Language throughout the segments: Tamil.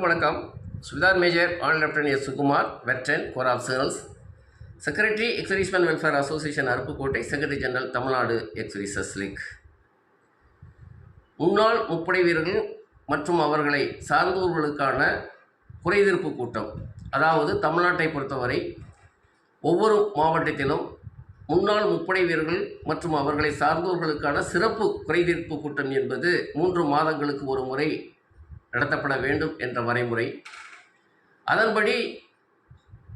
அனைவருக்கும் வணக்கம். சுல்தார் major and lieutenant S Sukumar veteran corps of signals secretary ex servicemen welfare association Aruppukottai secretary general Tamil Nadu ex services league. முன்னாள் முப்படை வீரர்கள் மற்றும் அவர்களை சார்ந்தவர்களுக்கான குறைதீர்ப்பு கூட்டம். அதாவது தமிழ்நாட்டை பொறுத்தவரை ஒவ்வொரு மாவட்டத்திலும் முன்னாள் முப்படை வீரர்கள் மற்றும் அவர்களை சார்ந்தோர்களுக்கான சிறப்பு குறைதீர்ப்பு கூட்டம் என்பது மூன்று மாதங்களுக்கு ஒரு முறை நடத்தப்பட வேண்டும் என்ற வரைமுறை. அதன்படி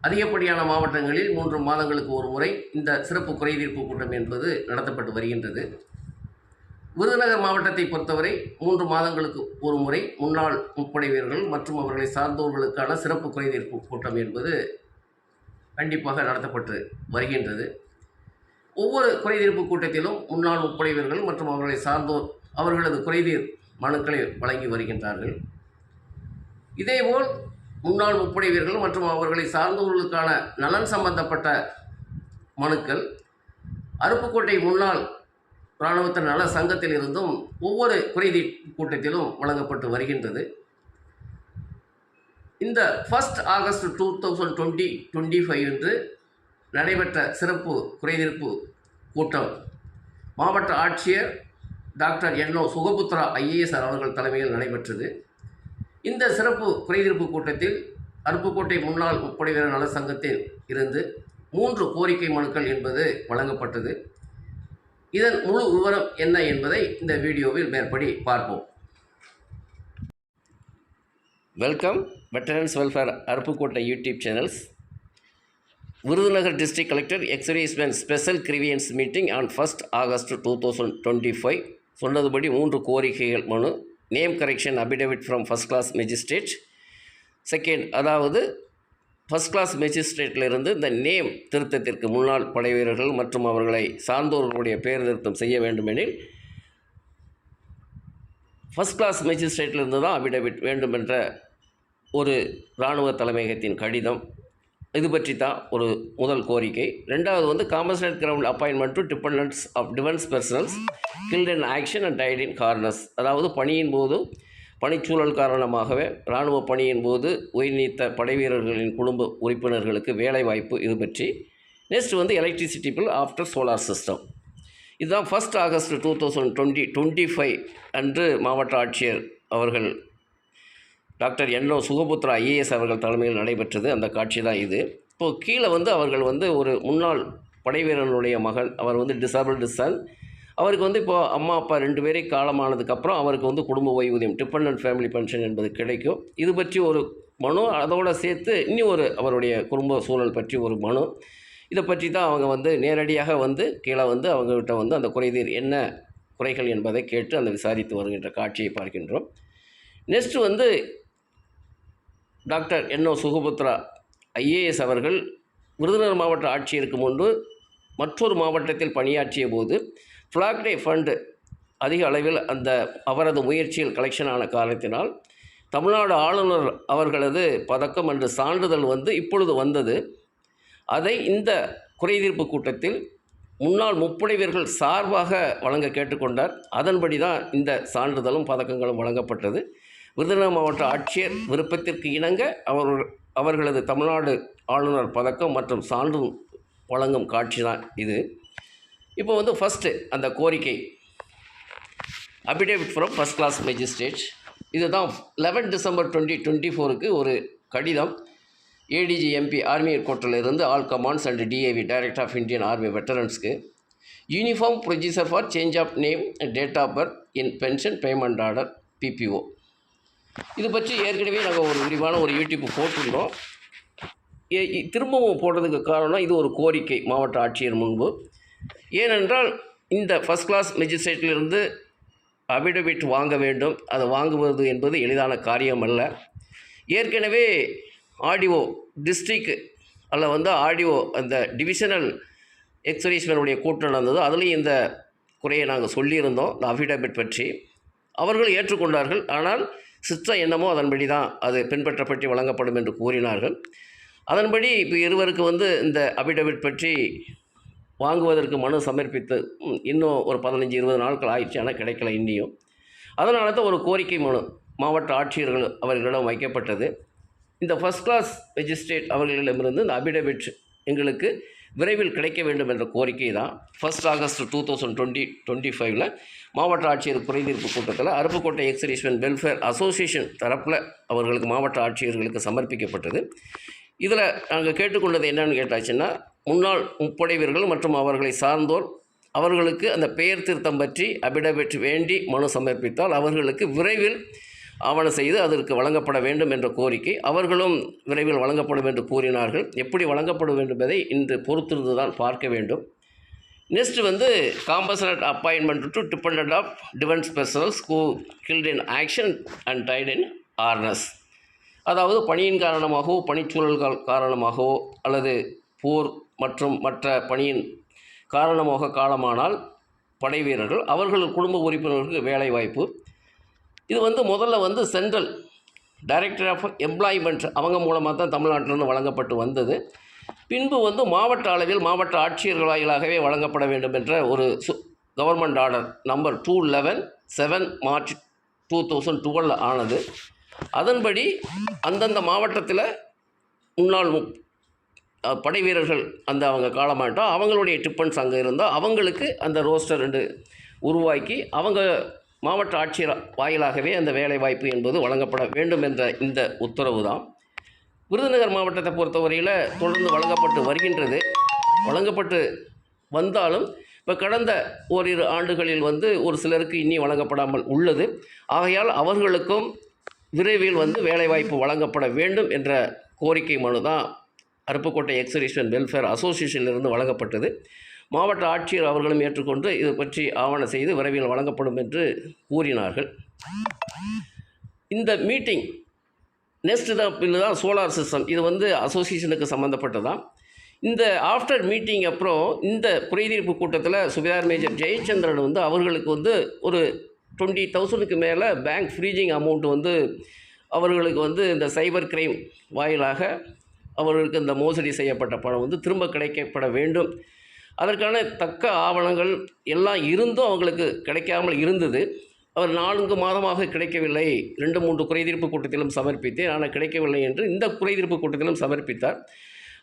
அதிகப்படியான மாவட்டங்களில் மூன்று மாதங்களுக்கு ஒரு முறை இந்த சிறப்பு குறைதீர்ப்பு கூட்டம் என்பது நடத்தப்பட்டு வருகின்றது. விருதுநகர் மாவட்டத்தை பொறுத்தவரை மூன்று மாதங்களுக்கு ஒரு முறை முன்னாள் முப்படை வீரர்கள் மற்றும் அவர்களை சார்ந்தோர்களுக்கான சிறப்பு குறைதீர்ப்பு கூட்டம் என்பது கண்டிப்பாக நடத்தப்பட்டு வருகின்றது. ஒவ்வொரு குறைதீர்ப்பு கூட்டத்திலும் முன்னாள் முப்படை வீரர்கள் மற்றும் அவர்களை சார்ந்தோர் அவர்களது குறைதீர் மனுக்களை வழங்கி வருகின்றார்கள். இதேபோல் முன்னாள் முப்படை வீரர்கள் மற்றும் அவர்களை சார்ந்தவர்களுக்கான நலன் சம்பந்தப்பட்ட மனுக்கள் அருப்புக்கோட்டை முன்னாள் இராணுவத்தின் நல சங்கத்தில் இருந்தும் ஒவ்வொரு குறைதி கூட்டத்திலும் வழங்கப்பட்டு வருகின்றது. இந்த first August two thousand twenty twenty five என்று நடைபெற்ற சிறப்பு குறைதீர்ப்பு கூட்டம் மாவட்ட ஆட்சியர் டாக்டர் என்ஓ சுகபுத்ரா ஐஏஎஸ் அவர்கள் தலைமையில் நடைபெற்றது. இந்த சிறப்பு குறைதீர்ப்பு கூட்டத்தில் அருப்புக்கோட்டை முன்னாள் முப்படை வீரர் நல சங்கத்தில் இருந்து மூன்று கோரிக்கை மனுக்கள் என்பது வழங்கப்பட்டது. இதன் முழு விவரம் என்ன என்பதை இந்த வீடியோவில் மேற்படி பார்ப்போம். Welcome veterans welfare Aruppukottai YouTube channels. Virudhunagar district collector ex servicemen special grievance meeting on first August two thousand twenty five சொன்னதுபடி மூன்று கோரிக்கைகள் மனு name correction affidavit from first class magistrate second அதாவது ஃபஸ்ட் கிளாஸ் மெஜிஸ்ட்ரேட்டிலிருந்து இந்த நேம் திருத்தத்திற்கு முன்னாள் படைவீரர்கள் மற்றும் அவர்களை சார்ந்தோர்களுடைய பெயர் திருத்தம் செய்ய வேண்டுமெனில் ஃபஸ்ட் கிளாஸ் மெஜிஸ்ட்ரேட்டிலிருந்து தான் அபிடவிட் வேண்டும் என்ற ஒரு இராணுவ தலைமையகத்தின் கடிதம் இது பற்றி தான் ஒரு முதல் கோரிக்கை. ரெண்டாவது வந்து compassionate ground appointment to dependents of defence personnels killed in action and died in harness அதாவது பணியின் போது பணிச்சூழல் காரணமாகவே இராணுவ பணியின் போது உயிர் நீத்த படை வீரர்களின் குடும்ப உறுப்பினர்களுக்கு வேலைவாய்ப்பு இது பற்றி. நெக்ஸ்ட் வந்து electricity bill after solar system இதுதான் first August two thousand twenty twenty five அன்று மாவட்ட ஆட்சியர் அவர்கள் டாக்டர் என்ஓ சுகபுத்ரா ஐஏஎஸ் அவர்கள் தலைமையில் நடைபெற்றது. அந்த காட்சி தான் இது. இப்போது கீழே வந்து அவர்கள் வந்து ஒரு முன்னாள் படைவீரனுடைய மகள். அவர் வந்து டிசபிள்டு சன் அவருக்கு வந்து இப்போது அம்மா அப்பா ரெண்டு பேரே காலமானதுக்கப்புறம் அவருக்கு வந்து குடும்ப ஓய்வூதியம் டிபெண்டன்ட் ஃபேமிலி பென்ஷன் என்பது கிடைக்கும். இது பற்றி ஒரு மனு. அதோடு சேர்த்து இன்னும் ஒரு அவருடைய குடும்ப சூழல் பற்றி ஒரு மனு. இதை பற்றி தான் அவங்க வந்து நேரடியாக வந்து கீழே வந்து அவங்ககிட்ட வந்து அந்த குறைதீர் என்ன குறைகள் என்பதை கேட்டு அந்த விசாரித்து வருகின்ற காட்சியை பார்க்கின்றோம். நெக்ஸ்ட்டு வந்து டாக்டர் என்ஓ சுகபுத்ரா ஐஏஎஸ் அவர்கள் விருதுநகர் மாவட்ட ஆட்சியருக்கு முன்பு மற்றொரு மாவட்டத்தில் பணியாற்றிய போது ஃப்ளாக் டே ஃபண்டு அதிக அளவில் அந்த அவரது முயற்சியில் கலெக்ஷன் ஆன காரணத்தினால் தமிழ்நாடு ஆளுநர் அவர்களது பதக்கம் என்ற சான்றிதழ் வந்து இப்பொழுது வந்தது. அதை இந்த குறைதீர்ப்பு கூட்டத்தில் முன்னாள் முப்படை வீரர்கள் சார்பாக வழங்க கேட்டுக்கொண்டார். அதன்படி தான் இந்த சான்றிதழும் பதக்கங்களும் வழங்கப்பட்டது. விருதுநகர் மாவட்ட ஆட்சியர் விருப்பத்திற்கு இணங்க அவர் அவர்களது தமிழ்நாடு ஆளுநர் பதக்கம் மற்றும் சான்று வழங்கும் காட்சி தான் இது. இப்போ வந்து ஃபஸ்ட்டு அந்த கோரிக்கை. Affidavit from first class magistrate இதுதான் லெவன் டிசம்பர் டுவெண்ட்டி டுவெண்ட்டி ஃபோருக்கு ஒரு கடிதம். ஏடிஜி எம்பி ஆர்மி இருந்து all commands and DAV director of Indian army வெட்டரன்ஸ்க்கு uniform procedure for change of name date of birth in pension payment order PPO இது பற்றி ஏற்கனவே நாங்கள் ஒரு விரிவான ஒரு யூடியூப் போட்டிருந்தோம். ஏ- திரும்பவும் போடுறதுக்கு காரணம் இது ஒரு கோரிக்கை மாவட்ட ஆட்சியர் முன்பு. ஏனென்றால் இந்த ஃபஸ்ட் கிளாஸ் மெஜிஸ்ட்ரேட்டிலிருந்து அபிடவிட் வாங்க வேண்டும். அதை வாங்குவது என்பது எளிதான காரியம் அல்ல. ஏற்கனவே ஆடிஓ டிஸ்ட்ரிக்ட் அல்ல வந்து ஆடிஓ அந்த டிவிஷனல் எக்ஸரிஸ்மனுடைய கூட்டம் நடந்தது. அதுலேயும் இந்த குறையை நாங்கள் சொல்லியிருந்தோம் இந்த அஃபிடவிட் பற்றி. அவர்கள் ஏற்றுக்கொண்டார்கள். ஆனால் சித்த என்னமோ அதன்படி தான் அது பின்பற்றப்பட்டு வழங்கப்படும் என்று கூறினார்கள். அதன்படி இப்போ இருவருக்கு வந்து இந்த அபிடவிட் பற்றி வாங்குவதற்கு மனு சமர்ப்பித்து இன்னும் ஒரு பதினஞ்சு இருபது நாட்கள் ஆயிடுச்சு ஆனால் கிடைக்கல இன்னியும் அதனால தான் ஒரு கோரிக்கை மனு மாவட்ட ஆட்சியர்கள் அவர்களிடம் வைக்கப்பட்டது. இந்த ஃபஸ்ட் கிளாஸ் மெஜிஸ்ட்ரேட் அவர்களிடமிருந்து இந்த அபிடவிட் எங்களுக்கு விரைவில் கிடைக்க வேண்டும் என்ற கோரிக்கை தான். First August two thousand twenty twenty ஃபைவ்ல மாவட்ட ஆட்சியர் குறைதீர்ப்பு கூட்டத்தில் அருப்புக்கோட்டை எக்ஸிபிஷன் வெல்ஃபேர் அசோசியேஷன் தரப்பில் அவர்களுக்கு மாவட்ட ஆட்சியர்களுக்கு சமர்ப்பிக்கப்பட்டது. இதில் நாங்கள் கேட்டுக்கொண்டது என்னன்னு கேட்டாச்சுன்னா முன்னாள் முப்படை வீரர்கள் மற்றும் அவர்களை சார்ந்தோர் அவர்களுக்கு அந்த பெயர் திருத்தம் பற்றி அபிடவிட் வேண்டி மனு சமர்ப்பித்தால் அவர்களுக்கு விரைவில் ஆவணம் செய்து அதற்கு வழங்கப்பட வேண்டும் என்ற கோரிக்கை. அவர்களும் விரைவில் வழங்கப்படும் என்று கூறினார்கள். எப்படி வழங்கப்படும் என்பதை இன்று பொறுத்திருந்து தான் பார்க்க வேண்டும். நெக்ஸ்ட் வந்து compassionate appointment to dependent of defence personnels who killed in action and died in harness அதாவது பணியின் காரணமாகவோ பணிச்சூழல்கள் காரணமாகவோ அல்லது போர் மற்றும் மற்ற பணியின் காரணமாக காலமானால் படை வீரர்கள் அவர்கள் குடும்ப உறுப்பினர்களுக்கு வேலை வாய்ப்பு இது வந்து முதல்ல வந்து சென்ட்ரல் டைரக்டர் ஆஃப் எம்ப்ளாய்மெண்ட் அவங்க மூலமாக தான் தமிழ்நாட்டிலிருந்து வழங்கப்பட்டு வந்தது. பின்பு வந்து மாவட்ட அளவில் மாவட்ட ஆட்சியர்கள் வாயிலாகவே வழங்கப்பட வேண்டும் என்ற ஒரு சு government order number two eleven seven March two thousand twelve ஆனது. அதன்படி அந்தந்த மாவட்டத்தில் முன்னாள் மு படை வீரர்கள் அந்த அவங்க காலமாட்டோம் அவங்களுடைய டிப்பன்ஸ் அங்கே இருந்தால் அவங்களுக்கு அந்த ரோஸ்டர் ரெண்டு உருவாக்கி அவங்க மாவட்ட ஆட்சியர் வாயிலாகவே அந்த வேலைவாய்ப்பு என்பது வழங்கப்பட வேண்டும் என்ற இந்த உத்தரவு தான் விருதுநகர் மாவட்டத்தை பொறுத்தவரையில் தொடர்ந்து வழங்கப்பட்டு வருகின்றது. வழங்கப்பட்டு வந்தாலும் இப்போ கடந்த ஓரிரு ஆண்டுகளில் வந்து ஒரு சிலருக்கு இனி வழங்கப்படாமல் உள்ளது. ஆகையால் அவர்களுக்கும் விரைவில் வந்து வேலைவாய்ப்பு வழங்கப்பட வேண்டும் என்ற கோரிக்கை மனு தான் அருப்புக்கோட்டை எக்ஸிபிஷன் வெல்ஃபேர் அசோசியேஷனிலிருந்து வழங்கப்பட்டது. மாவட்ட ஆட்சியர் அவர்களும் ஏற்றுக்கொண்டு இது பற்றி ஆவண செய்து விரைவில் வழங்கப்படும் என்று கூறினார்கள். இந்த மீட்டிங் நெக்ஸ்ட் தான் பில்லு தான் சோலார் சிஸ்டம் இது வந்து அசோசியேஷனுக்கு சம்மந்தப்பட்டதான் இந்த ஆஃப்டர் மீட்டிங் அப்புறம் இந்த குறைதீர்ப்பு கூட்டத்தில் சுபேதார் மேஜர் ஜெயச்சந்திரன் வந்து அவர்களுக்கு வந்து ஒரு டுவெண்ட்டி தௌசண்டுக்கு மேலே பேங்க் ஃப்ரீஜிங் அமௌண்ட் வந்து அவர்களுக்கு வந்து இந்த சைபர் கிரைம் வாயிலாக அவர்களுக்கு இந்த மோசடி செய்யப்பட்ட பணம் வந்து திரும்ப கிடைக்கப்பட வேண்டும். அதற்கான தக்க ஆவணங்கள் எல்லாம் இருந்தும் அவங்களுக்கு கிடைக்காமல் இருந்தது. அவர் நான்கு மாதமாக கிடைக்கவில்லை. ரெண்டு மூன்று குறைதீர்ப்பு கூட்டத்திலும் சமர்ப்பித்தேன். ஆனால் கிடைக்கவில்லை என்று இந்த குறைதீர்ப்பு கூட்டத்திலும் சமர்ப்பித்தார்.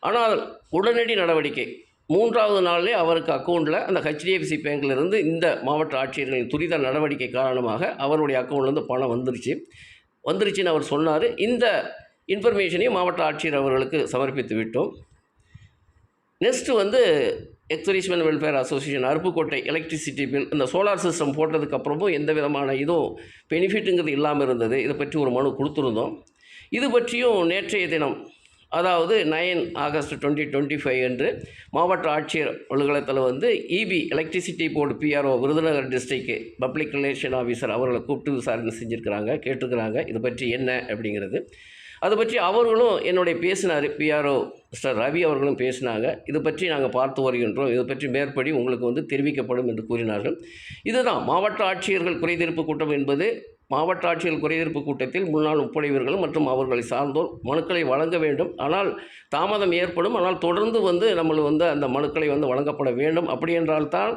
ஆனால் உடனடி நடவடிக்கை. மூன்றாவது நாளிலே அவருக்கு அக்கௌண்ட்டில் அந்த ஹெச்டிஎஃப்சி பேங்க்லேருந்து இந்த மாவட்ட ஆட்சியர்களின் துரித நடவடிக்கை காரணமாக அவருடைய அக்கௌண்ட்லேருந்து பணம் வந்துருச்சு. வந்துருச்சுன்னு அவர் சொன்னார். இந்த இன்ஃபர்மேஷனையும் மாவட்ட ஆட்சியர் அவர்களுக்கு சமர்ப்பித்து விட்டோம். நெக்ஸ்ட்டு வந்து ex servicemen welfare association Aruppukottai electricity bill இந்த சோலார் சிஸ்டம் போட்டதுக்கு அப்புறமும் எந்த விதமான இதுவும் பெனிஃபிட்டுங்கிறது இல்லாமல் இருந்தது. இதை பற்றி ஒரு மனு கொடுத்துருந்தோம். இது பற்றியும் நேற்றைய தினம் அதாவது nine August twenty twenty five அன்று மாவட்ட ஆட்சியர் அலுவலகத்தில் வந்து EB electricity board PRO Virudhunagar டிஸ்ட்ரிக்கு பப்ளிக் ரிலேஷன் ஆஃபீஸர் அவர்களை கூப்பிட்டு விசாரணை செஞ்சுருக்கிறாங்க கேட்டிருக்கிறாங்க. இது பற்றி என்ன அப்படிங்கிறது. அதை பற்றி அவர்களும் என்னுடைய பேசினார் பிஆர்ஓ மிஸ்டர் ரவி அவர்களும் பேசினாங்க. இது பற்றி நாங்கள் பார்த்து வருகின்றோம். இது பற்றி மேற்படி உங்களுக்கு வந்து தெரிவிக்கப்படும் என்று கூறினார்கள். இதுதான் மாவட்ட ஆட்சியர்கள் குறைதீர்ப்பு கூட்டம் என்பது. மாவட்ட ஆட்சியர் குறைதீர்ப்பு கூட்டத்தில் முன்னாள் ஒப்படைவீர்கள் மற்றும் அவர்களை சார்ந்தோர் மனுக்களை வழங்க வேண்டும். ஆனால் தாமதம் ஏற்படும். ஆனால் தொடர்ந்து வந்து நம்மளுக்கு வந்து அந்த மனுக்களை வந்து வழங்கப்பட வேண்டும். அப்படி என்றால்தான்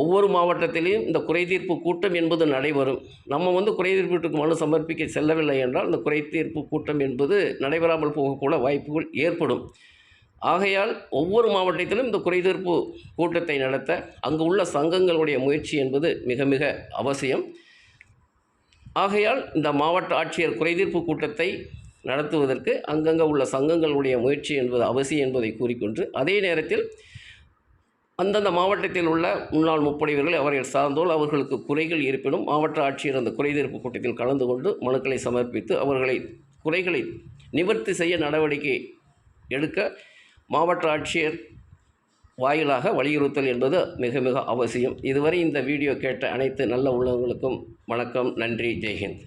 ஒவ்வொரு மாவட்டத்திலையும் இந்த குறைதீர்ப்பு கூட்டம் என்பது நடைபெறும். நம்ம வந்து குறைதீர்ப்புக்கு மனு சமர்ப்பிக்க செல்லவில்லை என்றால் இந்த குறைதீர்ப்பு கூட்டம் என்பது நடைபெறாமல் போகக்கூட வாய்ப்புகள் ஏற்படும். ஆகையால் ஒவ்வொரு மாவட்டத்திலும் இந்த குறைதீர்ப்பு கூட்டத்தை நடத்த அங்கு உள்ள சங்கங்களுடைய முயற்சி என்பது மிக மிக அவசியம். ஆகையால் இந்த மாவட்ட ஆட்சியர் குறைதீர்ப்பு கூட்டத்தை நடத்துவதற்கு அங்கங்கே உள்ள சங்கங்களுடைய முயற்சி என்பது அவசியம் என்பதை கூறிக்கொண்டு அதே நேரத்தில் அந்தந்த மாவட்டத்தில் உள்ள முன்னாள் முப்படைவர்கள் அவர்கள் சார்ந்தோல் அவர்களுக்கு குறைகள் இருப்பினும் மாவட்ட ஆட்சியர் அந்த குறைதீர்ப்பு கூட்டத்தில் கலந்து கொண்டு மனுக்களை சமர்ப்பித்து அவர்களை குறைகளை நிவர்த்தி செய்ய நடவடிக்கை எடுக்க மாவட்ட ஆட்சியர் வாயிலாக வலியுறுத்தல் என்பது மிக மிக அவசியம். இதுவரை இந்த வீடியோ கேட்ட அனைத்து நல்ல உள்ளவங்களுக்கும் வணக்கம். நன்றி. ஜெய்ஹிந்த்.